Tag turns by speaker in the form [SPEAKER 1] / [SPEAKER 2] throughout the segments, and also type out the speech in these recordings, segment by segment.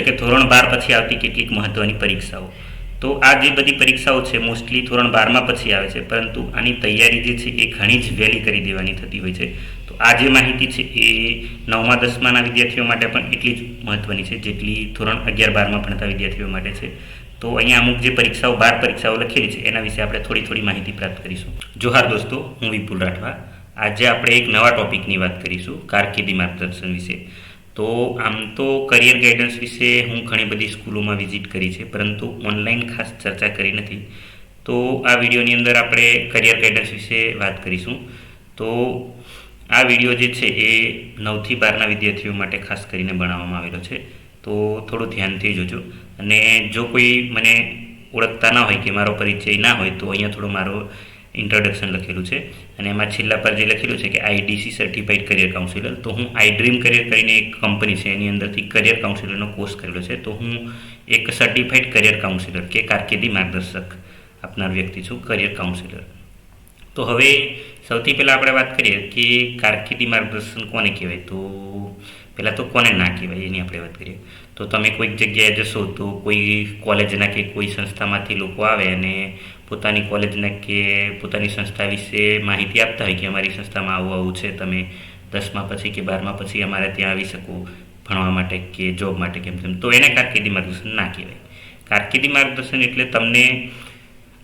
[SPEAKER 1] છે કે ધોરણ બાર પછી આવતી કેટલીક મહત્ત્વની પરીક્ષાઓ. તો આ જે બધી પરીક્ષાઓ છે, મોસ્ટલી ધોરણ બારમાં પછી આવે છે, પરંતુ આની તૈયારી જે છે એ ઘણી જ વહેલી કરી દેવાની થતી હોય છે. તો આ જે માહિતી છે એ નવમા, દસમાના વિદ્યાર્થીઓ માટે પણ એટલી જ મહત્ત્વની છે, જેટલી ધોરણ અગિયાર, બારમાં ભણતા વિદ્યાર્થીઓ માટે છે. તો અહીંયા અમુક જે પરીક્ષાઓ, બાર પરીક્ષાઓ લખેલી છે, એના વિશે આપણે થોડી થોડી માહિતી પ્રાપ્ત કરીશું. જોહાર દોસ્તો, હું વિપુલ રાઠવા. આજે આપણે એક નવા ટોપિકની વાત કરીશું, કારકિર્દી માર્ગદર્શન વિશે. તો આમ તો કરિયર ગાઈડન્સ વિશે હું ઘણી બધી સ્કૂલોમાં વિઝિટ કરી છે, પરંતુ ઓનલાઈન ખાસ ચર્ચા કરી નથી. તો આ વિડીયોની અંદર આપણે કરિયર ગાઈડન્સ વિશે વાત કરીશું. તો આ વીડિયો જે છે એ નવથી બારના વિદ્યાર્થીઓ માટે ખાસ કરીને બનાવવામાં આવેલો છે. તો થોડું ધ્યાનથી જોજો. અને જો કોઈ મને ઓળખતા ના હોય કે મારો પરિચય ના હોય, તો અહીંયા થોડો મારો ઇન્ટ્રોડક્શન લખેલું છે. અને એમાં છેલ્લા પર જે લખેલું છે કે આઈડીસી સર્ટિફાઈડ કરિયર કાઉન્સિલર તો હું આઈ ડ્રીમ કરિયર કરીને એક કંપની છે, એની અંદરથી કરિયર કાઉન્સિલરનો કોર્સ કરેલો છે. તો હું એક સર્ટિફાઈડ કરિયર કાઉન્સિલર કે કારકિર્દી માર્ગદર્શક આપનાર વ્યક્તિ છું કરિયર કાઉન્સિલર તો હવે સૌથી પહેલાં આપણે વાત કરીએ કે કારકિર્દી માર્ગદર્શન કોને કહેવાય? તો પહેલાં તો કોને ના કહેવાય એની આપણે વાત કરીએ. તો તમે કોઈક જગ્યાએ જશો તો કોઈ કોલેજના કે કોઈ સંસ્થામાંથી લોકો આવે અને પોતાની કોલેજના કે પોતાની સંસ્થા વિશે માહિતી આપતા હોય કે અમારી સંસ્થામાં આવું આવું છે, તમે દસમા પછી કે બારમા પછી અમારે ત્યાં આવી શકો ભણવા માટે કે જોબ માટે કેમ તેમ. તો એને કારકિર્દી માર્ગદર્શન ના કહેવાય. કારકિર્દી માર્ગદર્શન એટલે તમને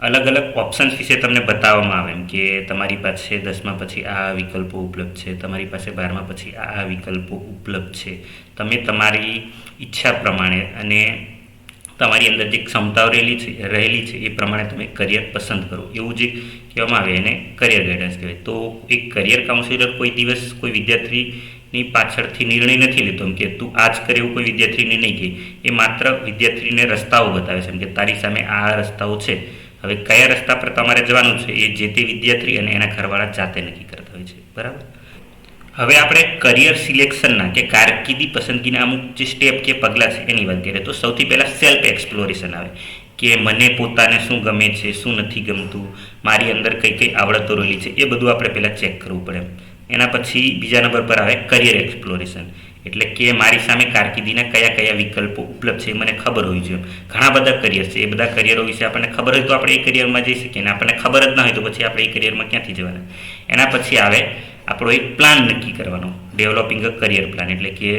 [SPEAKER 1] અલગ અલગ ઓપ્શન્સ વિશે તમને બતાવવામાં આવે. એમ કે તમારી પાસે દસમા પછી આ વિકલ્પો ઉપલબ્ધ છે, તમારી પાસે બારમા પછી આ વિકલ્પો ઉપલબ્ધ છે. તમે તમારી ઈચ્છા પ્રમાણે અને તમારી અંદર જે ક્ષમતાઓ રહેલી છે રહેલી છે, એ પ્રમાણે તમે કરિયર પસંદ કરો. એવું જે કહેવામાં આવે એને કરિયર ગાઈડન્સ કહેવાય. તો એક કરિયર કાઉન્સિલર કોઈ દિવસ કોઈ વિદ્યાર્થીની પાછળથી નિર્ણય નથી લેતો. એમ કે તું આ જ કરે એવું કોઈ વિદ્યાર્થીને નહીં કહે. એ માત્ર વિદ્યાર્થીને રસ્તાઓ બતાવે છે. એમ કે તારી સામે આ રસ્તાઓ છે. હવે કયા રસ્તા પર તમારે જવાનું છે? એ જે તે વિદ્યાર્થી અને એના ઘરવાળા જાતે નક્કી કરતા હોય છે. બરાબર? હવે આપણે કરિયર સિલેક્શનના કે કારકિર્દી પસંદગીના અમુક જે સ્ટેપ કે પગલાં છે એની વાત કરીએ તો સૌથી પહેલાં સેલ્ફ એક્સપ્લોરેશન આવે. કે મને પોતાને શું ગમે છે, શું નથી ગમતું, મારી અંદર કઈ કઈ આવડતો રહેલી છે, એ બધું આપણે પહેલાં ચેક કરવું પડે. એના પછી બીજા નંબર પર આવે કરિયર એક્સપ્લોરેશન એટલે કે મારી સામે કારકિર્દીના કયા કયા વિકલ્પો ઉપલબ્ધ છે મને ખબર હોવી જોઈએ. ઘણા બધા કરિયર છે, એ બધા કરિયરો વિશે આપણને ખબર હોય તો આપણે એ કરિયરમાં જઈ શકીએ. અને આપણને ખબર જ ના હોય તો પછી આપણે એ કરિયરમાં ક્યાંથી જવાના. એના પછી આવે આપણો એક પ્લાન નક્કી કરવાનો ડેવલપિંગ અ કરિયર પ્લાન એટલે કે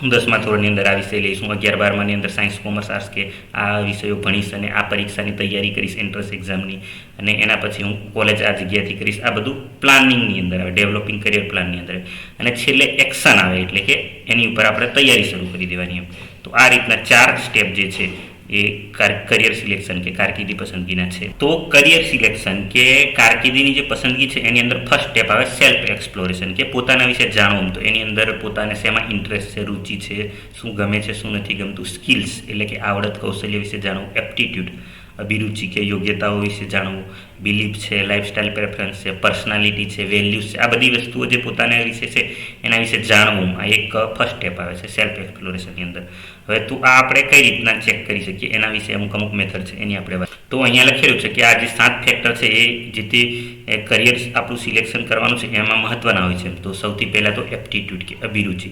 [SPEAKER 1] હું દસમા ધોરણની અંદર આ વિષય લઈશ, હું અગિયાર બારમાની અંદર સાયન્સ કોમર્સ આર્ટ્સ કે આ વિષયો ભણીશ અને આ પરીક્ષાની તૈયારી કરીશ એન્ટ્રન્સ એક્ઝામની અને એના પછી હું કોલેજ આ જગ્યાથી કરીશ. આ બધું પ્લાનિંગની અંદર આવે ડેવલપિંગ કરિયર પ્લાનની અંદર. અને છેલ્લે એક્શન આવે એટલે કે એની ઉપર આપણે તૈયારી શરૂ કરી દેવાની એમ. તો આ રીતના ચાર સ્ટેપ જે છે એ કરિયર સિલેક્શન કે કારકિર્દી પસંદગીના છે. તો કરિયર સિલેક્શન કે કારકિર્દીની જે પસંદગી છે, એની અંદર ફર્સ્ટ સ્ટેપ આવે સેલ્ફ એક્સપ્લોરેશન કે પોતાના વિશે જાણવું. તો એની અંદર પોતાને શેમાં ઇન્ટરેસ્ટ છે, રુચિ છે, શું ગમે છે, શું નથી ગમતું સ્કિલ્સ એટલે કે આવડત કૌશલ્ય વિશે જાણવું એપ્ટિટ્યૂડ અભિરુચિ કે યોગ્યતાઓ વિશે જાણવું બિલીફ છે લાઇફસ્ટાઇલ પ્રેફરન્સ છે પર્સનાલિટી છે વેલ્યુઝ છે, આ બધી વસ્તુઓ જે પોતાના વિશે છે, એના વિશે જાણવું, આ એક ફર્સ્ટ સ્ટેપ આવે છે સેલ્ફ એક્સપ્લોરેશનની અંદર. હવે તું આ આપણે કઈ રીતના ચેક કરી શકીએ? એના વિશે અમુક અમુક મેથડ છે. એની આપણે વાત તો અહીંયા લખેલું છે કે આ જે સાત ફેક્ટર છે, એ જે તે કરિયર આપણું સિલેક્શન કરવાનું છે, એમાં મહત્ત્વના હોય છે. તો સૌથી પહેલાં તો એપ્ટિટ્યૂડ કે અભિરુચિ.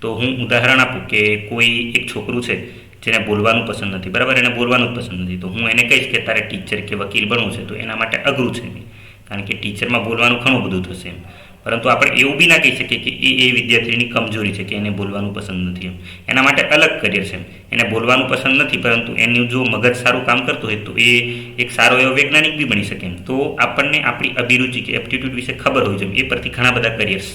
[SPEAKER 1] તો હું ઉદાહરણ આપું કે કોઈ એક છોકરું છે, જેને બોલવાનું પસંદ નથી. બરાબર? એને બોલવાનું જ પસંદ નથી. તો હું એને કહીશ કે તારે ટીચર કે વકીલ બનવું છે, તો એના માટે અઘરું છે. કારણ કે ટીચરમાં બોલવાનું ઘણું બધું થશે એમ. પરંતુ આપણે એવું બી ના કહી શકીએ કે એ એ વિદ્યાર્થીની કમજોરી છે કે એને બોલવાનું પસંદ નથી એમ. એના માટે અલગ કરિયર છે એને બોલવાનું પસંદ નથી, પરંતુ એનું જો મગજ સારું કામ કરતું હોય તો એ એક સારો એવો વૈજ્ઞાનિક બી બની શકે એમ. તો આપણને આપણી અભિરુચિ કે એપ્ટિટ્યૂડ વિશે ખબર હોય છે એ પરથી ઘણા બધા કરિયર્સ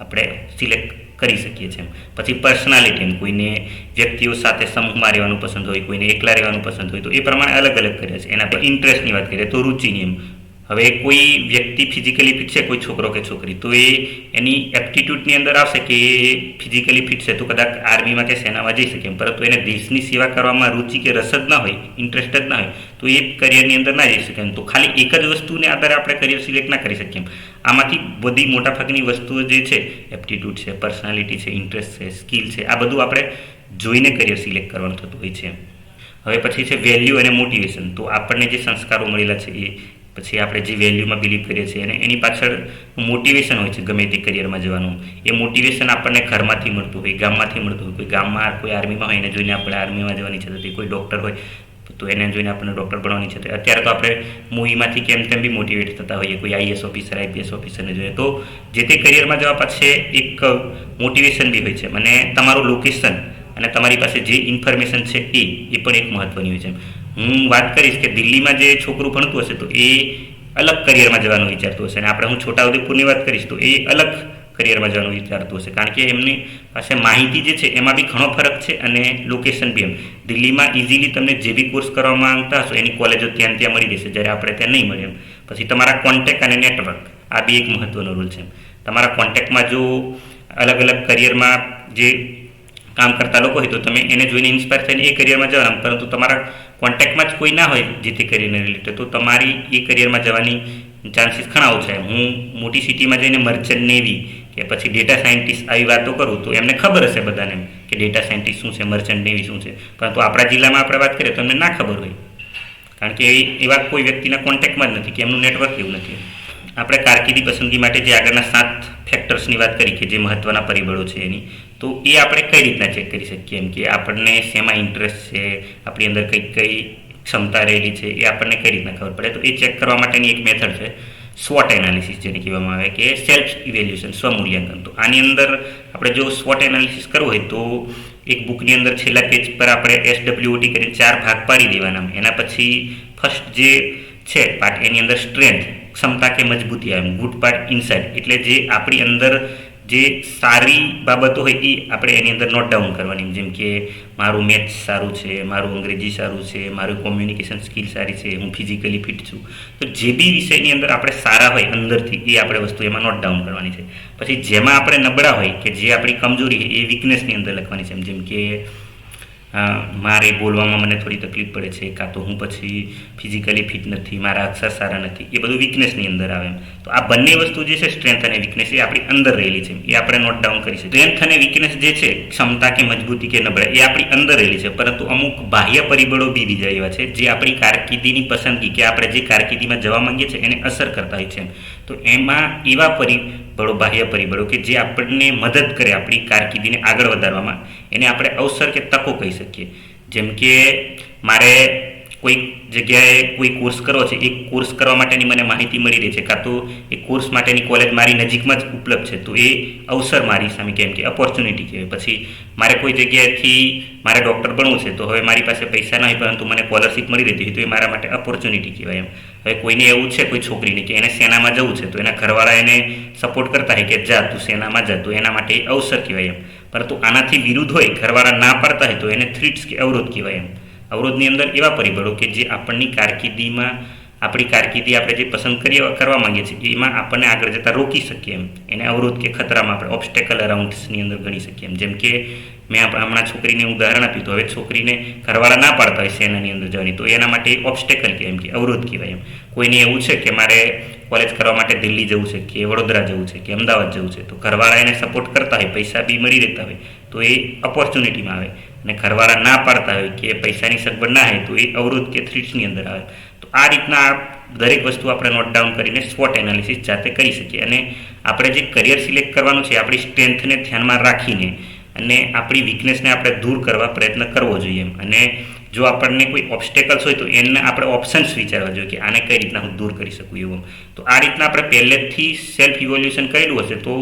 [SPEAKER 1] આપણે સિલેક્ટ કરી શકીએ છીએ પછી પર્સનાલિટી એમ. કોઈને વ્યક્તિઓ સાથે સમૂહમાં રહેવાનું પસંદ હોય, કોઈને એકલા રહેવાનું પસંદ હોય, તો એ પ્રમાણે અલગ અલગ કરે છે. એના પર ઇન્ટરેસ્ટની વાત કરીએ તો રુચિની એમ. હવે કોઈ વ્યક્તિ ફિઝિકલી ફિટ છે, કોઈ છોકરો કે છોકરી, તો એ એની એપ્ટિટ્યૂડની અંદર આવશે કે એ ફિઝિકલી ફિટ છે. તો કદાચ આર્મીમાં કે સેનામાં જઈ શકે પરંતુ એને દેશની સેવા કરવામાં રુચિ કે રસ જ ના હોય ઇન્ટરેસ્ટ જ ના હોય, તો એ કરિયરની અંદર ના જઈ શકે તો ખાલી એક જ વસ્તુને આધારે આપણે કરિયર સિલેક્ટ ના કરી શકીએ આમાંથી બધી મોટાભાગની વસ્તુઓ જે છે એપ્ટિટ્યૂડ છે પર્સનાલિટી છે ઇન્ટરેસ્ટ છે સ્કિલ છે, આ બધું આપણે જોઈને કરિયર સિલેક્ટ કરવાનું થતું હોય છે હવે પછી છે વેલ્યુ અને મોટિવેશન તો આપણને જે સંસ્કારો મળેલા છે, એ પછી આપણે જે વેલ્યુમાં બિલીવ કરીએ છીએ અને એની પાછળ મોટિવેશન હોય છે, ગમે તે કરિયરમાં જવાનું. એ મોટિવેશન આપણને ઘરમાંથી મળતું હોય, ગામમાંથી મળતું હોય. કોઈ ગામમાં કોઈ આર્મીમાં હોય, એને જોઈને આપણે આર્મીમાં જવાની છે. તો કોઈ ડૉક્ટર હોય, તો એને જોઈને આપણને ડૉક્ટર બનવાની છે. તો અત્યારે તો આપણે મૂવીમાંથી કેમ તેમ બી મોટિવેટ થતા હોઈએ. કોઈ આઈએસ ઓફિસર આઈપીએસ ઓફિસરને જોઈએ તો જે તે કરિયરમાં જવા પાછળ એક મોટિવેશન બી હોય છે. અને તમારું લોકેશન અને તમારી પાસે જે ઇન્ફોર્મેશન છે એ એ પણ એક મહત્ત્વની હોય છે. હું વાત કરીશ કે દિલ્હીમાં જે છોકરું ભણતું હશે તો એ અલગ કરિયરમાં જવાનું વિચારતું હશે. અને આપણે હું છોટાઉદેપુરની વાત કરીશ તો એ અલગ કરિયરમાં જવાનું વિચારતું હશે. કારણ કે એમની પાસે માહિતી જે છે એમાં બી ઘણો ફરક છે અને લોકેશન બી એમ. દિલ્હીમાં ઇઝીલી તમને જે બી કોર્સ કરવા માંગતા હશો એની કોલેજો ત્યાં ત્યાં મળી જશે. જ્યારે આપણે ત્યાં નહીં મળે એમ. પછી તમારા કોન્ટેક અને નેટવર્ક આ બી એક મહત્ત્વનો રૂલ છે તમારા કોન્ટેક્ટમાં જો અલગ અલગ કરિયરમાં જે કામ કરતા લોકો હોય તો તમે એને જોઈને ઇન્સ્પાયર થઈને એ કરિયરમાં જવાના પરંતુ તમારા કોન્ટેક્ટમાં જ કોઈ ના હોય જેથી કરીને રિલેટેડ તો તમારી એ કરિયરમાં જવાની ચાન્સીસ ઘણા ઓછા હું મોટી સિટીમાં જઈને મર્ચન્ટ નેવી કે પછી ડેટા સાયન્ટિસ્ટ આવી વાતો કરું તો એમને ખબર હશે બધાને કે ડેટા સાયન્ટિસ્ટ શું છે મર્ચન્ટ નેવી શું છે. પરંતુ આપણા જિલ્લામાં આપણે વાત કરીએ તો એમને ના ખબર હોય. કારણ કે એવા કોઈ વ્યક્તિના કોન્ટેક્ટમાં જ નથી કે એમનું નેટવર્ક એવું નથી. આપણે કારકિર્દી પસંદગી માટે જે આગળના સાત ફેક્ટર્સની વાત કરી કે જે મહત્ત્વના પરિબળો છે એની તો એ આપણે કઈ રીતના ચેક કરી શકીએ? એમ કે આપણને શેમાં ઇન્ટરેસ્ટ છે? આપણી અંદર કઈ કઈ ક્ષમતા રહેલી છે? એ આપણને કઈ રીતના ખબર પડે? તો એ ચેક કરવા માટેની એક મેથડ છે સ્વોટ એનાલિસિસ જેને કહેવામાં આવે કે સેલ્ફ ઇવેલ્યુએશન સ્વમૂલ્યાંકન. તો આની અંદર આપણે જો સ્વોટ એનાલિસિસ કરવું હોય તો એક બુકની અંદર છેલ્લા પેજ પર આપણે એસ ડબલ્યુઓટી કરીને ચાર ભાગ પાડી દેવાના. એના પછી ફર્સ્ટ જે છે પાર્ટ એની અંદર સ્ટ્રેન્થ ક્ષમતા કે મજબૂતી આવે ગુડ પાર્ટ ઇનસાઇડ એટલે જે આપણી અંદર જે સારી બાબતો હોય એ આપણે એની અંદર નોટ ડાઉન કરવાની. જેમ કે મારું મેથ્સ સારું છે, મારું અંગ્રેજી સારું છે, મારું કોમ્યુનિકેશન સ્કિલ સારી છે, હું ફિઝિકલી ફિટ છું. તો જે બી વિષયની અંદર આપણે સારા હોય અંદરથી એ આપણે વસ્તુ એમાં નોટ ડાઉન કરવાની છે. પછી જેમાં આપણે નબળા હોય કે જે આપણી કમજોરી છે એ વીકનેસની અંદર લખવાની છે. જેમ કે મારે બોલવામાં મને થોડી તકલીફ પડે છે, કાં તો હું પછી ફિઝિકલી ફિટ નથી, મારા અક્ષર સારા નથી, એ બધું વીકનેસની અંદર આવે એમ. તો આ બંને વસ્તુ જે છે સ્ટ્રેન્થ અને વીકનેસ એ આપણી અંદર રહેલી છે એ આપણે નોટ ડાઉન કરી છે સ્ટ્રેન્થ અને વીકનેસ જે છે, ક્ષમતા કે મજબૂતી કે નબળાઈ, એ આપણી અંદર રહેલી છે. પરંતુ અમુક બાહ્ય પરિબળો બી બીજા એવા છે, જે આપણી કારકિર્દીની પસંદગી કે આપણે જે કારકિર્દીમાં જવા માંગીએ છીએ, એને અસર કરતા હોય છે તો એમાં એવા પરિબળો બાહ્ય પરિબળો કે જે આપણને મદદ કરે આપણી કારકિર્દીને આગળ વધારવામાં. એને આપણે અવસર કે તકો કહી શકીએ. જેમ કે મારે કોઈક જગ્યાએ કોઈ કોર્સ કરવો છે, એ કોર્સ કરવા માટેની મને માહિતી મળી રહી છે, કાં તો એ કોર્સ માટેની કોલેજ મારી નજીકમાં જ ઉપલબ્ધ છે, તો એ અવસર મારી સામે કેમ કે ઓપોર્ચ્યુનિટી કહેવાય. પછી મારે કોઈ જગ્યાએથી મારે ડૉક્ટર બનવું છે, તો હવે મારી પાસે પૈસા નહીં પરંતુ મને સ્કોલરશીપ મળી રહેતી હોય, તો એ મારા માટે ઓપોર્ચ્યુનિટી કહેવાય એમ. હવે કોઈને એવું છે, કોઈ છોકરીને, કે એને સેનામાં જવું છે, તો એના ઘરવાળા એને સપોર્ટ કરતા હોય કે જા તું સેનામાં જા, તો એના માટે અવસર કહેવાય એમ. પરંતુ આનાથી વિરુદ્ધ હોય, ઘરવાળા ના પાડતા હોય, તો એને થ્રીટ્સ કે અવરોધ કહેવાય એમ. અવરોધની અંદર એવા પરિબળો કે જે આપણની કારકિર્દીમાં, આપણી કારકિર્દી આપણે જે પસંદ કરીએ, કરવા માંગીએ છીએ, એમાં આપણને આગળ જતાં રોકી શકીએ એમ. એને અવરોધ કે ખતરામાં આપણે ઓબ્સ્ટેકલ અરાઉન્ડ્સની અંદર ગણી શકીએ એમ. જેમ કે મેં હમણાં છોકરીને ઉદાહરણ આપ્યું તો હવે છોકરીને ઘરવાળા ના પાડતા હોય સેનાની અંદર જવાની, તો એના માટે ઓબ્સ્ટેકલ કહેવાય એમ કે અવરોધ કહેવાય એમ. કોઈને એવું છે કે મારે કોલેજ કરવા માટે દિલ્હી જવું છે કે વડોદરા જવું છે કે અમદાવાદ જવું છે, તો ઘરવાળા એને સપોર્ટ કરતા હોય, પૈસા બી મળી રહેતા હોય, તો એ ઓપોર્ચ્યુનિટીમાં આવે. અને ઘરવાળા ના પાડતા હોય કે પૈસાની સગવડ ના હોય તો એ અવરોધ કે થ્રીટ્સની અંદર આવે. તો આ રીતના દરેક વસ્તુ આપણે નોટ ડાઉન કરીને સ્વોટ એનાલિસિસ જાતે કરી શકીએ. અને આપણે જે કરિયર સિલેક્ટ કરવાનું છે, આપણી સ્ટ્રેન્થને ધ્યાનમાં રાખીને અને આપણી વીકનેસને આપણે દૂર કરવા પ્રયત્ન કરવો જોઈએ અને જો આપણને કોઈ ઓબ્સ્ટેકલ્સ હોય તો એને આપણે ઓપ્શન્સ વિચારવા જોઈએ કે આને કઈ રીતના હું દૂર કરી શકું એવું તો આ રીતના આપણે પહેલેથી સેલ્ફ ઇવોલ્યુશન કરેલું હશે તો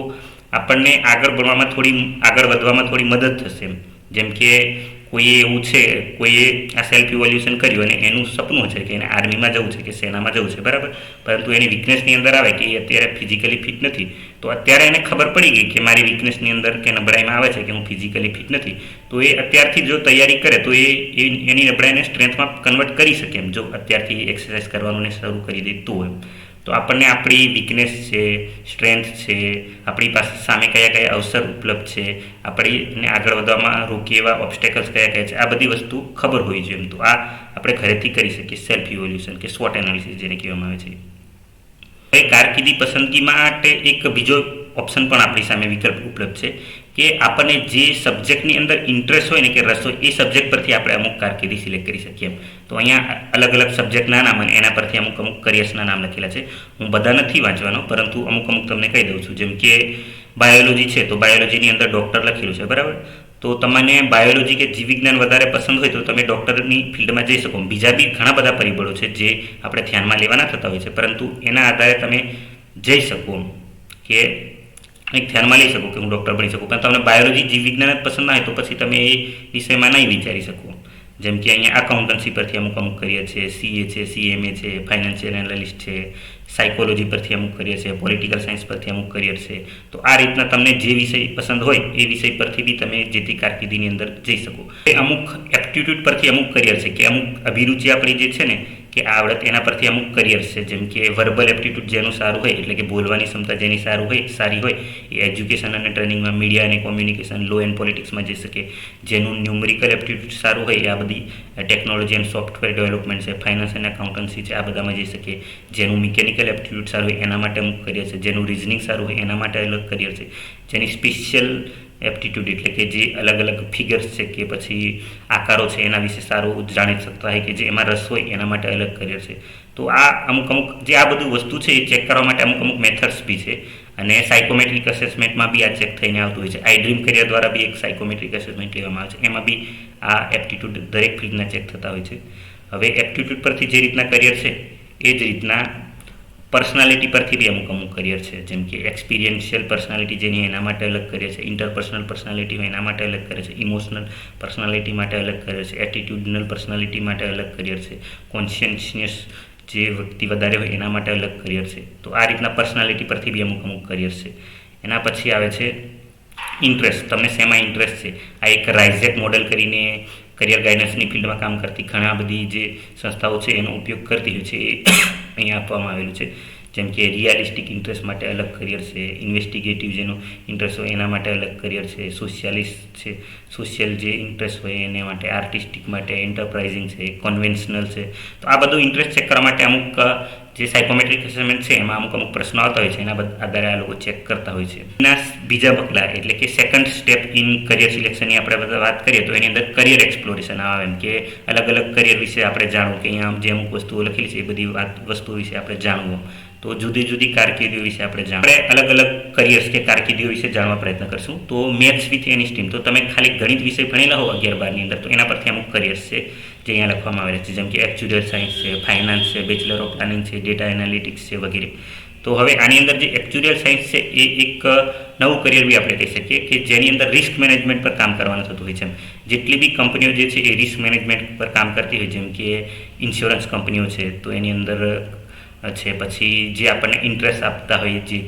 [SPEAKER 1] આપણને આગળ ભણવામાં થોડી, આગળ વધવામાં થોડી મદદ થશે એમ. જેમ કે કોઈએ એવું છે, કોઈએ આ સેલ્ફ ઇવોલ્યુશન કર્યું અને એનું સપનું છે કે એને આર્મીમાં જવું છે કે સેનામાં જવું છે, બરાબર? પરંતુ એની વીકનેસની અંદર આવે કે એ અત્યારે ફિઝિકલી ફિટ નથી, તો અત્યારે એને ખબર પડી ગઈ કે મારી વીકનેસની અંદર કે નબળાઈમાં આવે છે કે હું ફિઝિકલી ફિટ નથી, તો એ અત્યારથી જો તૈયારી કરે, તો એ એની નબળાઈને સ્ટ્રેન્થમાં કન્વર્ટ કરી શકે એમ, જો અત્યારથી એક્સરસાઇઝ કરવાનું શરૂ કરી દેતું હોય તો આપણને આપણી વીકનેસ છે સ્ટ્રેન્થ છે, આપણી પાસે સામે કયા કયા અવસર ઉપલબ્ધ છે, આપણને આગળ વધવામાં રોકી એવા ઓબ્સ્ટેકલ્સ કયા કયા છે, આ બધી વસ્તુ ખબર હોવી જોઈએ તો. આ આપણે ઘરેથી કરી શકીએ સેલ્ફ ઇવોલ્યુશન કે સ્વોટ એનાલિસિસ જેને કહેવામાં આવે છે. હવે કારકિર્દી પસંદગી માટે એક બીજો ઓપ્શન પણ આપણી સામે વિકલ્પ ઉપલબ્ધ છે. કે આપણને જે સબ્જેક્ટની અંદર ઇન્ટરેસ્ટ હોય ને કે રસ હોય, એ સબ્જેક્ટ પરથી આપણે અમુક કારકિર્દી સિલેક્ટ કરી શકીએ તો અહીંયા અલગ અલગ સબ્જેક્ટના નામ અને એના પરથી અમુક અમુક કરિયર્સના નામ લખેલા છે. હું બધા નથી વાંચવાનો, પરંતુ અમુક અમુક તમને કહી દઉં છું. જેમ કે બાયોલોજી છે, તો બાયોલોજીની અંદર ડૉક્ટર લખેલું છે, બરાબર? તો તમને બાયોલોજી કે જીવવિજ્ઞાન વધારે પસંદ હોય તો તમે ડૉક્ટરની ફિલ્ડમાં જઈ શકો બીજા બી ઘણા બધા પરિબળો છે જે આપણે ધ્યાનમાં લેવાના થતા હોય છે. પરંતુ એના આધારે તમે જઈ શકો કે એક ધ્યાનમાં લઈ શકો કે હું ડૉક્ટર બની શકું. પણ તમને બાયોલોજી જીવવિજ્ઞાન જ પસંદ ના હોય તો પછી તમે એ વિષયમાં નહીં વિચારી શકો. જેમ કે અહીંયા અકાઉન્ટન્સી પરથી અમુક અમુક કરીએ છે સીએ છે સીએમએ છે ફાઇનાન્શિયલ એનાલિસ્ટ છે સાયકોલોજી પરથી અમુક કરીએ છે પોલિટિકલ સાયન્સ પરથી અમુક કરિયર છે. તો આ રીતના તમને જે વિષય પસંદ હોય એ વિષય પરથી બી તમે જે તે કારકિર્દીની અંદર જઈ શકો. એ અમુક એપ્ટિટ્યૂડ પરથી અમુક કરિયર છે કે અમુક અભિરુચિ આપણી જે છે ને કે આવડત એના પરથી અમુક કરિયર છે. જેમ કે વર્બલ એપ્ટિટ્યૂડ જેનું સારું હોય, એટલે કે બોલવાની ક્ષમતા જેની સારું હોય, સારી હોય, એ એજ્યુકેશન અને ટ્રેનિંગમાં મીડિયા અને કોમ્યુનિકેશન લો એન્ડ પોલિટિક્સમાં જઈ શકે. જેનું ન્યુમરિકલ એપ્ટિટ્યૂડ સારું હોય આ બધી ટેકનોલોજી એન્ડ સોફ્ટવેર ડેવલપમેન્ટ છે ફાઇનાન્સ અને એકાઉન્ટન્સી છે, આ બધામાં જઈ શકે. જેનું મિકેનિકલ એપ્ટિટ્યૂડ સારું હોય, એના માટે અમુક કરિયર છે. જેનું રિઝનિંગ સારું હોય, એના માટે અલગ કરિયર છે. જેની સ્પેશિયલ એપ્ટિટ્યૂડ એટલે કે જે અલગ અલગ ફિગર્સ છે કે પછી આકારો છે, એના વિશે સારું જાણી શકતા હોય કે જે એમાં રસ હોય એના માટે અલગ કરિયર છે. તો આ અમુક અમુક જે આ બધું વસ્તુ છે એ ચેક કરવા માટે અમુક અમુક મેથડ્સ બી છે. અને સાયકોમેટ્રિક અસેસમેન્ટમાં બી આ ચેક થઈને આવતું હોય છે. આઈ ડ્રીમ કરિયર દ્વારા બી એક સાયકોમેટ્રિક અસેસમેન્ટ લેવામાં આવે છે. એમાં બી આ એપ્ટિટ્યૂડ દરેક ફિલ્ડના ચેક થતા હોય છે. હવે એપ્ટિટ્યૂડ પરથી જે રીતના કરિયર છે, એ જ રીતના પર્સનાલિટી પરથી બી અમુક અમુક કરિયર છે. જેમ કે એક્સપિરિયન્શિયલ પર્સનાલિટી જેની એના માટે અલગ કરે છે. ઇન્ટરપર્સનલ પર્સનાલિટી હોય એના માટે અલગ કરે છે. ઇમોશનલ પર્સનાલિટી માટે અલગ કરે છે. એટીટ્યુડનલ પર્સનાલિટી માટે અલગ કરિયર છે. કોન્શિયન્શિયસ જે વ્યક્તિ વધારે હોય એના માટે અલગ કરિયર છે. તો આ રીતના પર્સનાલિટી પરથી બી અમુક અમુક કરિયર છે. એના પછી આવે છે ઇન્ટરેસ્ટ તમને શેમાં ઇન્ટરેસ્ટ છે? આ એક રાઇઝેક મોડેલ કરીને કરિયર ગાઈડન્સની ફિલ્ડમાં કામ કરતી ઘણા બધી જે સંસ્થાઓ છે એનો ઉપયોગ કરતી હોય છે. એ અહીંયા આપવામાં આવેલું છે. જેમ કે રિયાલિસ્ટિક ઇન્ટરેસ્ટ માટે અલગ કરિયર છે ઇન્વેસ્ટિગેટિવ જેનો ઇન્ટરેસ્ટ હોય એના માટે અલગ કરિયર છે સોશિયાલિસ્ટ છે સોશિયલ જે ઇન્ટરેસ્ટ હોય એને માટે આર્ટિસ્ટિક માટે એન્ટરપ્રાઇઝિંગ છે કન્વેન્શનલ છે. તો આ બધું ઇન્ટરેસ્ટ ચેક કરવા માટે અમુક જે સાયકોમેટ્રિક એસેસમેન્ટ છે, એમાં અમુક અમુક પ્રશ્નો આવતા હોય છે, એના આધારે આ લોકો ચેક કરતા હોય છે. એના બીજા પગલાં, એટલે કે સેકન્ડ સ્ટેપ ઇન કરિયર સિલેક્શનની આપણે બધા વાત કરીએ, તો એની અંદર કરિયર એક્સપ્લોરેશન આવે એમ કે અલગ અલગ કરિયર વિશે આપણે જાણવું કે અહીંયા જે અમુક વસ્તુઓ લખેલી છે, એ બધી વાત, વસ્તુઓ વિશે આપણે જાણવું. તો જુદી જુદી કારકિર્દીઓ વિશે આપણે જાણે અલગ અલગ કરિયર્સ કે કારકિર્દીઓ વિશે જાણવા પ્રયત્ન કરશું. તો મેથ્સ વિથ એની સ્ટીમ તો તમે ખાલી ગણિત વિષય ભણેલા હો અગિયાર બારની અંદર, તો એના પરથી અમુક કરિયર્સ છે. જે અહીંયા લખવામાં આવેલા છે? જેમ કે એક્ચ્યુરિયલ સાયન્સ છે ફાઇનાન્સ છે બેચલર ઓફ પ્લાનિંગ છે ડેટા એનાલિટિક્સ છે વગેરે. તો હવે આની અંદર જે એક્ચ્યુરિયલ સાયન્સ છે, એ એક નવું કરિયર બી આપણે કહી શકીએ કે જેની અંદર રિસ્ક મેનેજમેન્ટ પર કામ કરવાનું થતું હોય છે. જેટલી બી કંપનીઓ જે છે, એ રિસ્ક મેનેજમેન્ટ પર કામ કરતી હોય, જેમ કે ઇન્સ્યોરન્સ કંપનીઓ છે, તો એની અંદર છે, પછી જે આપણને ઇન્ટરેસ્ટ આપતા હોય જે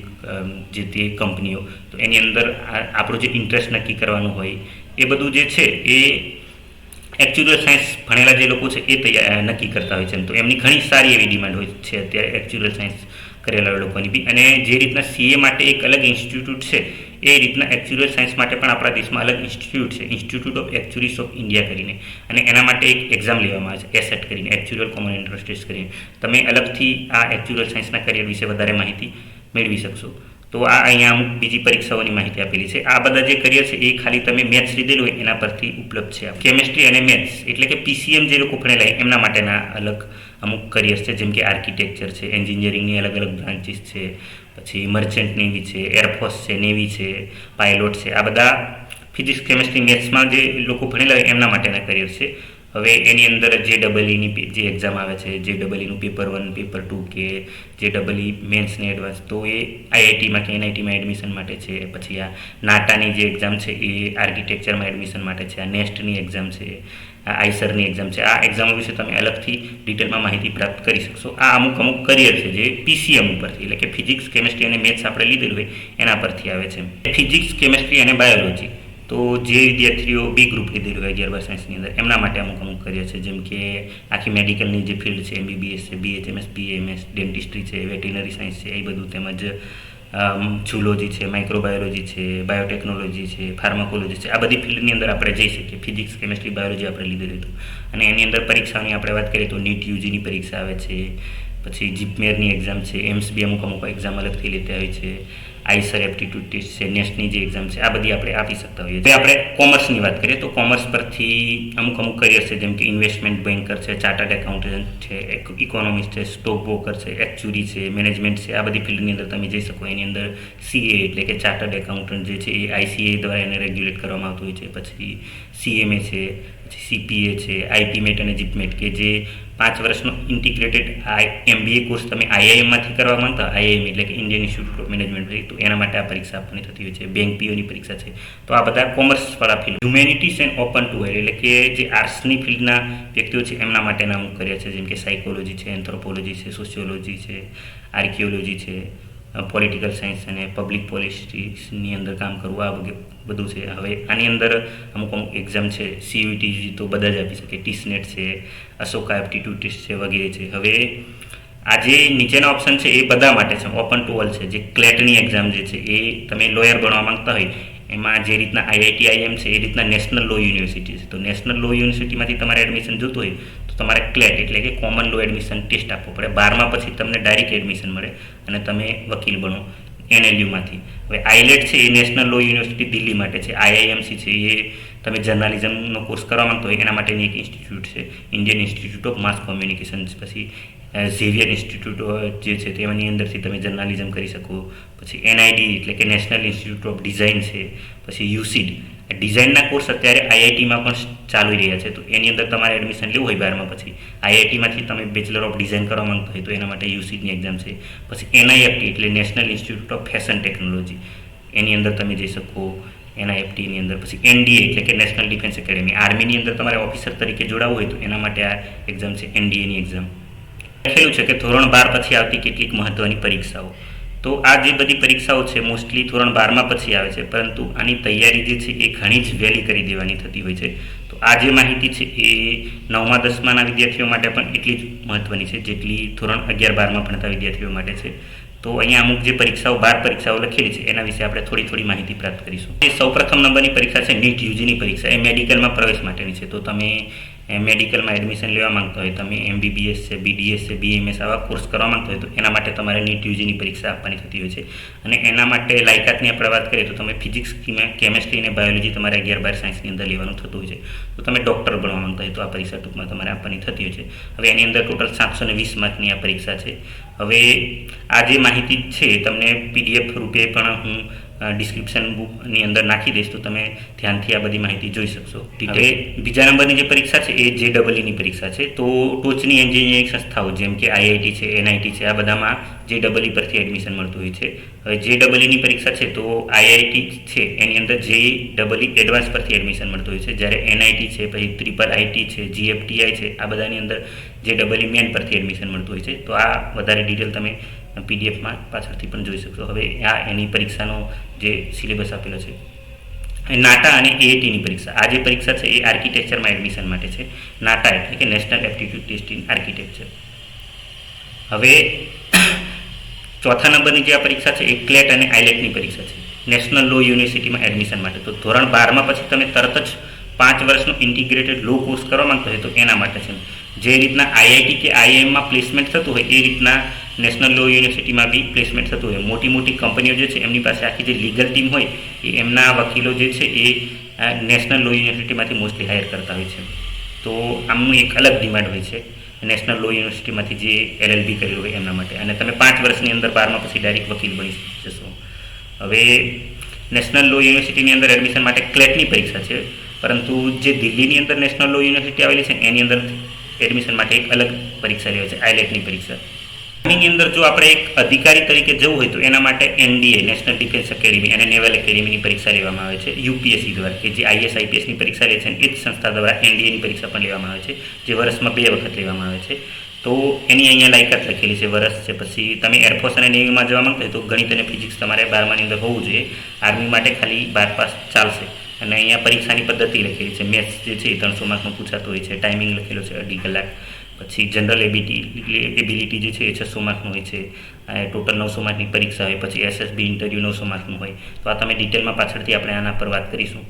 [SPEAKER 1] જે તે કંપનીઓ, તો એની અંદર આપણું જે ઇન્ટરેસ્ટ નક્કી કરવાનું હોય, એ બધું જે છે, એ એકચ્યુઅલ સાયન્સ ભણેલા જે લોકો છે એ તૈયાર નક્કી કરતા હોય છે તો. એમની ઘણી સારી એવી ડિમાન્ડ હોય છે અત્યારે એકચ્યુઅલ સાયન્સ કરેલા લોકોની બી. અને જે રીતના સીએ માટે એક અલગ ઇન્સ્ટિટ્યૂટ છે, એ રીતના એકચ્યુઅલ સાયન્સ માટે પણ આપણા દેશમાં અલગ ઇન્સ્ટિટ્યૂટ છે. Institute of actuaries of India કરીને. અને એના માટે એક એક્ઝામ લેવામાં આવે છે એસેટ કરીને એકચ્યુઅલ કોમન ઇન્ટરેસ્ટ કરીને. તમે અલગથી આ એકચ્યુઅલ સાયન્સના કરિયર વિશે વધારે માહિતી મેળવી શકશો. તો આ અહીંયા અમુક બીજી પરીક્ષાઓની માહિતી આપેલી છે. આ બધા જે કરિયર છે, એ ખાલી તમે મેથ્સ લીધેલું હોય, એના પરથી ઉપલબ્ધ છે કેમેસ્ટ્રી અને મેથ્સ, એટલે કે પીસીએમ જે લોકો ભણેલા એમના માટેના અલગ અમુક કરિયર્સ છે, જેમ કે આર્કિટેક્ચર છે, એન્જિનિયરિંગની અલગ અલગ બ્રાન્ચીસ છે, પછી મર્ચન્ટ નેવી છે, એરફોર્સ છે, નેવી છે, પાયલોટ છે. આ બધા ફિઝિક્સ, કેમેસ્ટ્રી, મેથ્સમાં જે લોકો ભણેલા હોય, એમના માટેના કરિયર છે. હવે એની અંદર જે ડબલ ઈની જે એક્ઝામ આવે છે, જે ડબલ ઈનું પેપર વન પેપર ટુ કે જે ડબલ ઈ મેન્સને એડવાન્સ તો એ આઈઆઈટીમાં કે એનઆઈટીમાં એડમિશન માટે છે. પછી આ નાટાની જે એક્ઝામ છે એ આર્કિટેક્ચરમાં એડમિશન માટે છે. આ નેસ્ટની એક્ઝામ છે, આ આઈસરની એક્ઝામ છે. આ એક્ઝામો વિશે તમે અલગથી ડિટેલમાં માહિતી પ્રાપ્ત કરી શકશો. આ અમુક અમુક કરિયર છે જે પીસીએમ ઉપરથી, એટલે કે ફિઝિક્સ કેમેસ્ટ્રી અને મેથ્સ આપણે લીધેલું હોય, એના પરથી આવે છે. ફિઝિક્સ કેમેસ્ટ્રી અને બાયોલોજી તો જે વિદ્યાર્થીઓ બી ગ્રુપ લીધેલું હોય અગિયાર સાયન્સની અંદર, એમના માટે અમુક અમુક કર્યા છે, જેમ કે આખી મેડિકલની જે ફિલ્ડ છે એમબીબીએસ છે બીએચએમએસ બીએમએસ ડેન્ટિસ્ટ્રી છે, વેટિનરી સાયન્સ છે, એ બધું તેમજ ઝૂલોજી છે માઇક્રોબાયોલોજી છે બાયોટેકનોલોજી છે ફાર્માકોલોજી છે, આ બધી ફિલ્ડની અંદર આપણે જઈ શકીએ. ફિઝિક્સ કેમેસ્ટ્રી બાયોલોજી આપણે લીધેલું હતું અને એની અંદર પરીક્ષાની આપણે વાત કરીએ તો નીટ, યુજીની પરીક્ષા આવે છે, પછી જીપમેરની એક્ઝામ છે, એમ્સ બી અમુક અમુક એક્ઝામ અલગથી લેતા હોય છે. આઈસર એપ્ટિટ્યૂડ ટેસ્ટ છે નેસ્ટની જે એક્ઝામ છે, આ બધી આપણે આપી શકતા હોઈએ છીએ. આપણે કોમર્સની વાત કરીએ તો કોમર્સ પરથી અમુક અમુક કરિયર છે, જેમ કે ઇન્વેસ્ટમેન્ટ બેન્કર છે ચાર્ટર્ડ એકાઉન્ટન્ટ છે ઇકોનોમિસ્ટ છે સ્ટોક બ્રોકર છે એક્ચ્યુરી છે મેનેજમેન્ટ છે, આ બધી ફિલ્ડની અંદર તમે જઈ શકો. એની અંદર સીએ એટલે કે ચાર્ટર્ડ એકાઉન્ટન્ટ જે છે, એ આઈસીએ દ્વારા એને રેગ્યુલેટ કરવામાં આવતું હોય છે. પછી સીએમએ છે, પછી સીપીએ છે આઈટીમેટ અને જીપમેટ કે જે પાંચ વર્ષનો ઇન્ટિગ્રેટેડ આઈ એમબીએ કોર્સ તમે આઈઆઈએમમાંથી કરવા માંગતા આઈઆઈએમ એટલે કે ઇન્ડિયન ઇન્સ્ટિટ્યૂટ ઓફ મેનેજમેન્ટ તો એના માટે આ પરીક્ષા આપવાની થતી હોય છે. બેંક પીઓની પરીક્ષા છે. તો આ બધા કોમર્સવાળા field humanities and open to where એટલે કે જે આર્ટ્સની ફિલ્ડના વ્યક્તિઓ છે, એમના માટેના અમુક કર્યા છે. જેમ કે સાયકોલોજી છે એન્થ્રોપોલોજી છે સોશિયોલોજી છે આર્કિયોલોજી છે. પોલિટિકલ સાયન્સ અને પબ્લિક પોલિસીની અંદર કામ કરવું, આ બધું બધું છે. હવે આની અંદર અમુક અમુક એક્ઝામ છે. સીયુટી તો બધા જ આપી શકે. ટીસનેટ છે અશોકા એપ્ટિટ્યૂડ ટેસ્ટ છે વગેરે છે. હવે આ જે નીચેના ઓપ્શન છે એ બધા માટે છે. ઓપન ટુ ઓલ છે. જે ક્લેટની એક્ઝામ જે છે એ તમે લોયર બનવા માંગતા હોય, એમાં જે રીતના આઈઆઈટી આઈએમ છે એ રીતના નેશનલ લો યુનિવર્સિટી છે. તો નેશનલ લો યુનિવર્સિટીમાંથી તમારે એડમિશન જોતું હોય તમારે ક્લેટ એટલે કે કોમન લો એડમિશન ટેસ્ટ આપવો પડે. બારમાં પછી તમને ડાયરેક્ટ એડમિશન મળે અને તમે વકીલ બનો એનએલયુમાંથી હવે આઈલેટ છે એ નેશનલ લો યુનિવર્સિટી દિલ્હી માટે છે. આઈઆઈએમસી છે એ તમે જર્નાલિઝમનો કોર્સ કરવા માંગતો હોય એના માટેની એક ઇન્સ્ટિટ્યૂટ છે. Indian Institute of Mass Communication પછી ઝેવિયર ઇન્સ્ટિટ્યૂટ જે છે તેની અંદરથી તમે જર્નાલિઝમ કરી શકો. પછી એનઆઈડી એટલે કે નેશનલ ઇન્સ્ટિટ્યૂટ ઓફ ડિઝાઇન છે. પછી યુસીડ ડિઝાઇનના કોર્સ અત્યારે આઈઆઈટીમાં પણ ચાલી રહ્યા છે. તો એની અંદર તમારે એડમિશન લેવું હોય બારમાં પછી. આઈઆઈટીમાંથી તમે બેચલર ઓફ ડિઝાઇન કરવા માંગતા હોય તો એના માટે યુસીની એક્ઝામ છે. પછી એનઆઈએફટી એટલે national institute of fashion technology એની અંદર તમે જઈ શકો. એનઆઈએફટીની અંદર. પછી એનડીએ એટલે કે નેશનલ ડિફેન્સ એકેડેમી આર્મીની અંદર તમારે ઓફિસર તરીકે જોડાવવું હોય તો એના માટે આ એક્ઝામ છે. એનડીએની એક્ઝામ લખેલું છે કે ધોરણ બાર પછી આવતી કેટલીક મહત્ત્વની પરીક્ષાઓ. તો આ જે બધી પરીક્ષાઓ છે, મોસ્ટલી ધોરણ બારમાં પછી આવે છે, પરંતુ આની તૈયારી જે છે એ ઘણી જ વહેલી કરી દેવાની થતી હોય છે. તો આ જે માહિતી છે એ નવમા, દસમાના વિદ્યાર્થીઓ માટે પણ એટલી જ મહત્ત્વની છે, જેટલી ધોરણ અગિયાર, બારમાં ભણતા વિદ્યાર્થીઓ માટે છે. તો અહીંયા અમુક જે પરીક્ષાઓ, બાર પરીક્ષાઓ લખેલી છે, એના વિશે આપણે થોડી થોડી માહિતી પ્રાપ્ત કરીશું. એ સૌપ્રથમ નંબરની પરીક્ષા છે, નીટ યુજીની પરીક્ષા, એ મેડિકલમાં પ્રવેશ માટેની છે. તો તમે મેડિકલમાં એડમિશન લેવા માંગતા હોય, તમે એમબીબીએસ છે બીડીએસ છે બીએમએસ આવા કોર્સ કરવા માંગતા હોય, તો એના માટે તમારે નીટ યુજીની પરીક્ષા આપવાની થતી હોય છે. અને એના માટે લાયકાતની આપણે વાત કરીએ, તો તમે ફિઝિક્સ કેમેસ્ટ્રી અને બાયોલોજી તમારે અગિયાર બાર સાયન્સની અંદર લેવાનું થતું હોય છે. તો તમે ડૉક્ટર બનવા માંગતા હોય, તો આ પરીક્ષા ટૂંકમાં તમારે આપવાની થતી હોય છે. હવે એની અંદર ટોટલ સાતસો ને વીસ માર્કની આ પરીક્ષા છે. હવે આ જે માહિતી છે, તમને પીડીએફ રૂપે પણ હું ડિસ્ક્રિપ્શન બુકની અંદર નાખી દઈશ તો તમે ધ્યાનથી આ બધી માહિતી જોઈ શકશો. હવે બીજા નંબરની જે પરીક્ષા છે એ જે ડબલઈની પરીક્ષા છે. તો ટોચની એન્જિનિયરિંગ સંસ્થાઓ જેમ કે આઈઆઈટી છે એનઆઈટી છે આ બધામાં જે ડબલઈ પરથી એડમિશન મળતું હોય છે. હવે જે ડબલઈની પરીક્ષા છે તો આઈઆઈટી છે એની અંદર જે ડબલઈ એડવાન્સ પરથી એડમિશન મળતું હોય છે. જ્યારે એનઆઈટી છે પછી ટ્રિપલ આઈટી છે જીએફટીઆઈ છે આ બધાની અંદર જે ડબલઈ મેન પરથી એડમિશન મળતું હોય છે. તો આ વધારે ડિટેલ તમે પીડીએફમાં પાછળથી પણ જોઈ શકશો. હવે આ એની પરીક્ષાનો જે સિલેબસ આપેલો છે નાટા અને એએટીની પરીક્ષા. આ જે પરીક્ષા છે, એ આર્કિટેક્ચરમાં એડમિશન માટે છે. નાટા એટલે કે નેશનલ એપ્ટિટ્યૂડ ટેસ્ટ આર્કિટેક્ચર. હવે ચોથા નંબરની જે આ પરીક્ષા છે, એ ક્લેટ અને આઈલેટની પરીક્ષા છે. નેશનલ લો યુનિવર્સિટીમાં એડમિશન માટે. તો ધોરણ બારમાં પછી તમે તરત જ પાંચ વર્ષનો ઇન્ટિગ્રેટેડ લો કોર્સ કરવા માંગતો હોય તો એના માટે છે. જે રીતના આઈઆઈટી કે આઈઆઈએમમાં પ્લેસમેન્ટ થતું હોય, એ રીતના નેશનલ લો યુનિવર્સિટીમાં બી પ્લેસમેન્ટ થતું હોય. મોટી મોટી કંપનીઓ જે છે, એમની પાસે આખી જે લીગલ ટીમ હોય, એ એમના વકીલો જે છે, એ નેશનલ લો યુનિવર્સિટીમાંથી મોસ્ટલી હાયર કરતા હોય છે. તો આમનું એક અલગ ડિમાન્ડ હોય છે. નેશનલ લો યુનિવર્સિટીમાંથી જે એલએલબી કરેલું હોય, એમના માટે. અને તમે પાંચ વર્ષની અંદર બારમાં પછી ડાયરેક્ટ વકીલ બની જશો. હવે નેશનલ લો યુનિવર્સિટીની અંદર એડમિશન માટે ક્લેટની પરીક્ષા છે. પરંતુ જે દિલ્હીની અંદર નેશનલ લો યુનિવર્સિટી આવેલી છે, એની અંદર એડમિશન માટે એક અલગ પરીક્ષા લેવાય છે આઈલેટની પરીક્ષા. એની અંદર જો આપણે એક અધિકારી તરીકે જવું હોય તો એના માટે એનડીએ નેશનલ ડિફેન્સ એકેડેમી અને નેવલ એકેડેમીની પરીક્ષા લેવામાં આવે છે. યુપીએસસી દ્વારા કે જે આઈએસ આઈપીએસની પરીક્ષા લે છે એ જ સંસ્થા દ્વારા એનડીએની પરીક્ષા પણ લેવામાં આવે છે, જે વર્ષમાં બે વખત લેવામાં આવે છે. તો એની અહીંયા લાયકાત લખેલી છે, વર્ષ છે. પછી તમે એરફોર્સ અને નેવીમાં જવા માંગતા હોય તો ગણિત અને ફિઝિક્સ તમારે બારમાની અંદર હોવું જોઈએ. આર્મી માટે ખાલી બાર પાસ ચાલશે. અને અહીંયા પરીક્ષાની પદ્ધતિ લખેલી છે. મેથ્સ જે છે એ ત્રણસો માર્કમાં પૂછાતું હોય છે. ટાઈમિંગ લખેલો છે અઢી કલાક. પછી જનરલ એબિલિટી એબિલિટી જે છે એ છસો માર્કનું હોય છે. ટોટલ નવસો માર્કની પરીક્ષા હોય, પછી એસએસબી ઇન્ટરવ્યૂ નવસો માર્કનું હોય. તો આ તમે ડિટેલમાં પાછળથી આપણે આના પર વાત કરીશું.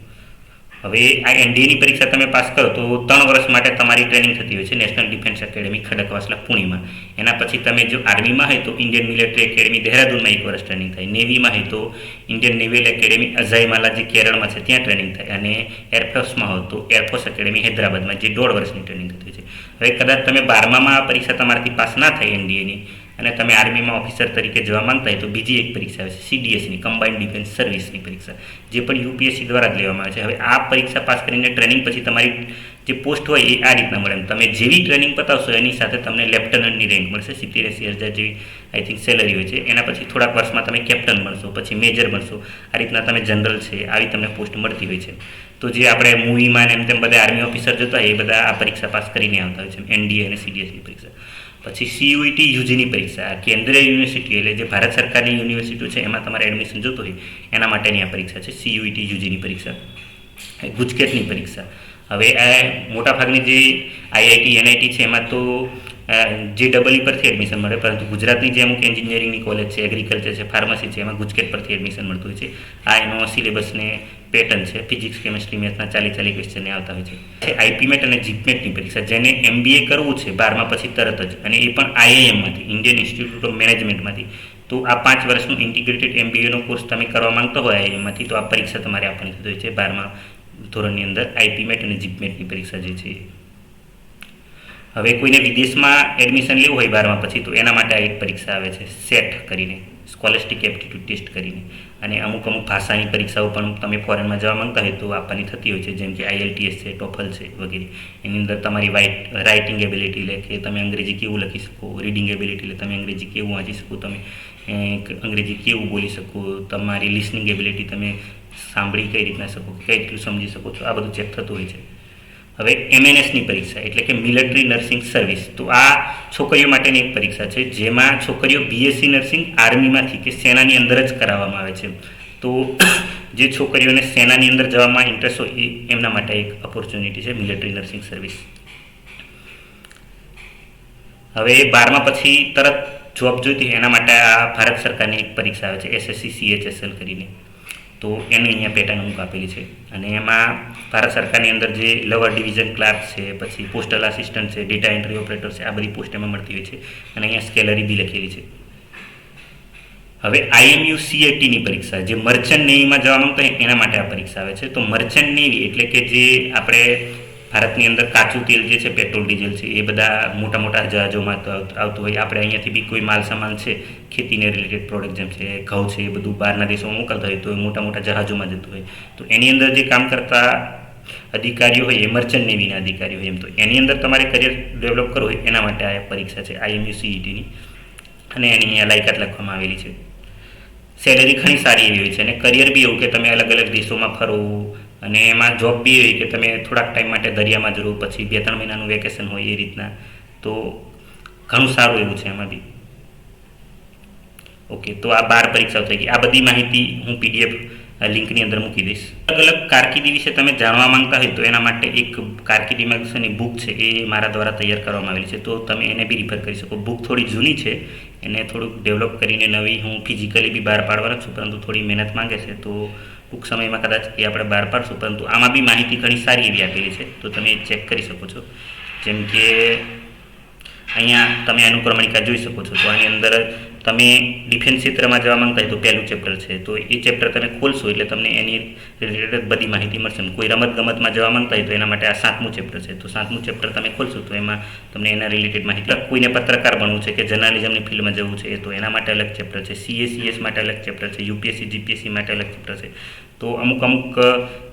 [SPEAKER 1] હવે આ એનડીએની પરીક્ષા તમે પાસ કરો તો ત્રણ વર્ષ માટે તમારી ટ્રેનિંગ થતી હોય છે, નેશનલ ડિફેન્સ એકેડેમી ખડકવાસલા પુણેમાં. એના પછી તમે જો આર્મીમાં હોય તો ઇન્ડિયન મિલિટરી એકેડેમી, દહેરાદૂનમાં એક વર્ષ ટ્રેનિંગ થાય. નેવીમાં હોય તો ઇન્ડિયન નેવલ એકેડેમી અઝાઈમાલા જે કેરળમાં છે, ત્યાં ટ્રેનિંગ થાય. અને એરફોર્સમાં હોય તો એરફોર્સ એકેડેમી હૈદરાબાદમાં, જે દોઢ વર્ષની ટ્રેનિંગ થતી હોય છે. હવે કદાચ તમે બારમામાં આ પરીક્ષા તમારાથી પાસ ના થાય એનડીએની અને તમે આર્મીમાં ઓફિસર તરીકે જવા માંગતા હોય તો બીજી એક પરીક્ષા આવે છે સીડીએસની કમ્બાઇન્ડ ડિફેન્સ સર્વિસની પરીક્ષા. જે પણ યુપીએસસી દ્વારા જ લેવામાં આવે છે. હવે આ પરીક્ષા પાસ કરીને ટ્રેનિંગ પછી તમારી જે પોસ્ટ હોય એ આ રીતના મળે તમે જેવી ટ્રેનિંગ પતાવશો એની સાથે તમને લેફ્ટનન્ટની રેન્ક મળશે, સિત્તેર, એંસી હજાર જેવી આઈ થિંક સેલરી હોય છે. એના પછી થોડાક વર્ષમાં તમે કેપ્ટન બનશો, પછી મેજર બનશો. આ રીતના તમે જનરલ છે, આવી તમને પોસ્ટ મળતી હોય છે. તો જે આપણે મૂવીમાં એમ તેમ બધા આર્મી ઓફિસર જોતા એ બધા આ પરીક્ષા પાસ કરીને આવતા હોય છે એનડીએ અને સીડીએસની પરીક્ષા. પછી સીયુઈટી યુજીની પરીક્ષા. કેન્દ્રીય યુનિવર્સિટી એટલે જે ભારત સરકારની યુનિવર્સિટીઓ છે, એમાં તમારે એડમિશન જોતું હોય, એના માટેની આ પરીક્ષા છે સીયુઈટી યુજીની પરીક્ષા. ગુજકેટની પરીક્ષા. હવે આ મોટાભાગની જે આઈઆઈટી, એનઆઈટી છે, એમાં તો જે ડબલ ઈ પરથી એડમિશન મળે, પરંતુ ગુજરાતની જે અમુક એન્જિનિયરિંગની કોલેજ છે એગ્રીકલ્ચર છે ફાર્મસી છે, એમાં ગુજકેટ પરથી એડમિશન મળતું હોય છે. આ એનો સિલેબસને પેટર્ન છે ફિઝિક્સ કેમિસ્ટ્રી મેથના ચાલી ચાલી ક્વેશ્ચનને આવતા હોય છે. આઈપીમેટ અને જીપમેટની પરીક્ષા, જેને એમબીએ કરવું છે, બારમા પછી તરત જ, અને એ પણ આઈઆઈએમમાંથી ઇન્ડિયન ઇન્સ્ટિટ્યૂટ ઓફ મેનેજમેન્ટમાંથી તો આ પાંચ વર્ષનું ઇન્ટિગ્રેટેડ એમબીએનો કોર્સ તમે કરવા માંગતો હોય આઈઆઈએમમાંથી તો આ પરીક્ષા તમારે આપવાની થતી હોય છે, બારમા ધોરણની અંદર આઈપીમેટ અને જીપમેટની પરીક્ષા જે છે હવે કોઈને વિદેશમાં એડમિશન લેવું હોય બારમા પછી તો એના માટે આ એક પરીક્ષા આવે છે, સેટ કરીને સ્કોલેસ્ટિક એપ્ટિટ્યૂડ ટેસ્ટ કરીને. અને અમુક અમુક ભાષાની પરીક્ષાઓ પણ તમે ફોરેનમાં જવા માંગતા હોય તો આપવાની થતી હોય છે, જેમ કે આઈએલટીએસ છે ટોફલ છે વગેરે. એની અંદર તમારી વાઇટ રાઇટિંગ એબિલિટી લે કે તમે અંગ્રેજી કેવું લખી શકો રીડિંગ એબિલિટી લે તમે અંગ્રેજી કેવું વાંચી શકો, તમે અંગ્રેજી કેવું બોલી શકો, તમારી લિસનિંગ એબિલિટી તમે સાંભળી કઈ રીતના શકો, કઈ રીતનું સમજી શકો છો, આ બધું ચેક થતું હોય છે. હવે એમએનએસની પરીક્ષા, એટલે કે મિલિટરી નર્સિંગ સર્વિસ તો આ છોકરીઓ માટેની એક પરીક્ષા છે, જેમાં છોકરીઓ બીએસસી નર્સિંગ આર્મીમાંથી કે સેનાની અંદર જ કરાવવામાં આવે છે. તો જે છોકરીઓને સેનાની અંદર જવામાં ઇન્ટરેસ્ટ હોય એ એમના માટે એક ઓપોર્ચ્યુનિટી છે મિલિટરી નર્સિંગ સર્વિસ હવે બારમા પછી તરત જોબ જોઈતી એના માટે આ ભારત સરકારની એક પરીક્ષા આવે છે એસએસસી સીએચએસએલ કરીને. તો એની અહીંયા પેટર્ન અમુક આપેલી છે. અને એમાં ભારત સરકારની અંદર જે લવર ડિવિઝન ક્લાર્ક છે, પછી પોસ્ટલ આસિસ્ટન્ટ છે ડેટા એન્ટ્રી ઓપરેટર છે, આ બધી પોસ્ટ એમાં મળતી હોય છે. અને અહીંયા સ્કેલરી બી લખેલી છે. હવે આઈએમયુ સીએટીની પરીક્ષા, જે મર્ચન્ટ નેવીમાં જવા માંગતા એના માટે આ પરીક્ષા આવે છે. તો મર્ચન્ટ નેવી એટલે કે જે આપણે ભારતની અંદર કાચું તેલ જે છે, પેટ્રોલ, ડીઝલ છે, એ બધા મોટા મોટા જહાજોમાં આવતું હોય. આપણે અહીંયાથી બી કોઈ માલ, સામાન છે, ખેતીને રિલેટેડ પ્રોડક્ટ જેમ છે, ઘઉં છે, એ બધું બહારના દેશોમાં મોકલતા હોય, તો એ મોટા મોટા જહાજોમાં જતું હોય. તો એની અંદર જે કામ કરતા અધિકારીઓ હોય, એ મર્ચન્ટ નેવીના અધિકારીઓ હોય એમ. તો એની અંદર તમારે કરિયર ડેવલપ કરવું હોય, એના માટે આ પરીક્ષા છે આઈએમયુ સીઈટીની અને એની અહીંયા લાયકાત લખવામાં આવેલી છે. સેલેરી ઘણી સારી એવી હોય છે. અને કરિયર બી એવું કે તમે અલગ અલગ દેશોમાં ફરો અને એમાં જોબ બી હોય કે તમે થોડાક ટાઈમ માટે દરિયામાં જરૂર, પછી બે ત્રણ મહિનાનું વેકેશન હોય એ રીતના. તો ઘણું સારું એવું છે એમાં બી. ઓકે તો આ બાર પરીક્ષાઓ થઈ ગઈ. આ બધી માહિતી હું પીડીએફ લિંકની અંદર મૂકી દઈશ. અલગ અલગ કારકિર્દી વિશે તમે જાણવા માંગતા હોય તો એના માટે એક કારકિર્દી માર્ગદર્શનની બુક છે એ મારા દ્વારા તૈયાર કરવામાં આવેલી છે. તો તમે એને બી રિફર કરી શકો. બુક થોડી જૂની છે, એને થોડુંક ડેવલપ કરીને નવી હું ફિઝિકલી બી બહાર પાડવાનો છું, પરંતુ થોડી મહેનત માંગે છે. તો ટૂંક સમયમાં કદાચ એ આપણે બહાર પાડશું, પરંતુ આમાં બી માહિતી ઘણી સારી એવી આપેલી છે. તો તમે ચેક કરી શકો છો. જેમ કે અહીંયા તમે અનુક્રમણિકા જોઈ શકો છો. તો આની અંદર તમે ડિફેન્સ ક્ષેત્રમાં જવા માંગતા હોય તો પહેલું ચેપ્ટર છે. તો એ ચેપ્ટર તમે ખોલશો એટલે તમને એની રિલેટેડ બધી માહિતી મળશે. કોઈ રમત ગમતમાં જવા માંગતા હોય તો એના માટે આ સાતમું ચેપ્ટર છે. તો સાતમું ચેપ્ટર તમે ખોલશો તો એમાં તમને એના રિલેટેડ માહિતી કોઈને પત્રકાર બનવું છે કે જર્નાલિઝમની ફિલ્ડમાં જવું છે તો એના માટે અલગ ચેપ્ટર છે. સીએસીએસ માટે અલગ ચેપ્ટર છે. યુપીએસસી જીપીએસસી માટે અલગ ચેપ્ટર છે. તો અમુક અમુક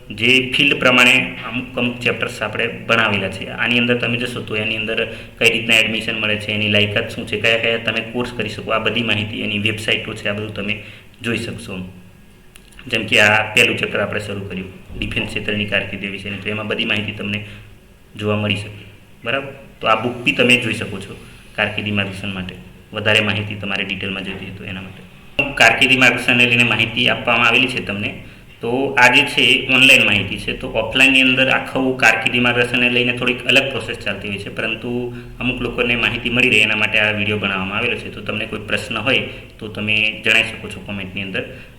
[SPEAKER 1] જે ફિલ્ડ પ્રમાણે અમુક અમુક ચેપ્ટર્સ આપણે ભણાવેલા છે. આની અંદર તમે જશો તો એની અંદર કઈ રીતના એડમિશન મળે છે, એની લાયકાત શું છે, કયા કયા તમે કોર્સ કરી શકો, આ બધી માહિતી એની વેબસાઇટો છે, આ બધું તમે જોઈ શકશો. જેમ કે આ પહેલું ચેપ્ટર આપણે શરૂ કર્યું ડિફેન્સ ક્ષેત્રની કારકિર્દી વિશે, તો એમાં બધી માહિતી તમને જોવા મળી શકે. બરાબર? તો આ બુક બી તમે જોઈ શકો છો, કારકિર્દી માર્ગદર્શન માટે. વધારે માહિતી તમારે ડિટેલમાં જોઈતી હોય તો એના માટે. કારકિર્દી માર્ગદર્શનને લઈને માહિતી આપવામાં આવેલી છે તમને. તો આ જે છે ઓનલાઈન માહિતી છે. તો ઓફલાઈનની અંદર આખું કારકિર્દી માર્ગદર્શનને લઈને થોડીક અલગ પ્રોસેસ ચાલતી હોય છે. પરંતુ અમુક લોકોને માહિતી મળી રહે એના માટે આ વીડિયો બનાવવામાં આવેલો છે. તો તમને કોઈ પ્રશ્ન હોય તો તમે જણાવી શકો છો કોમેન્ટની અંદર.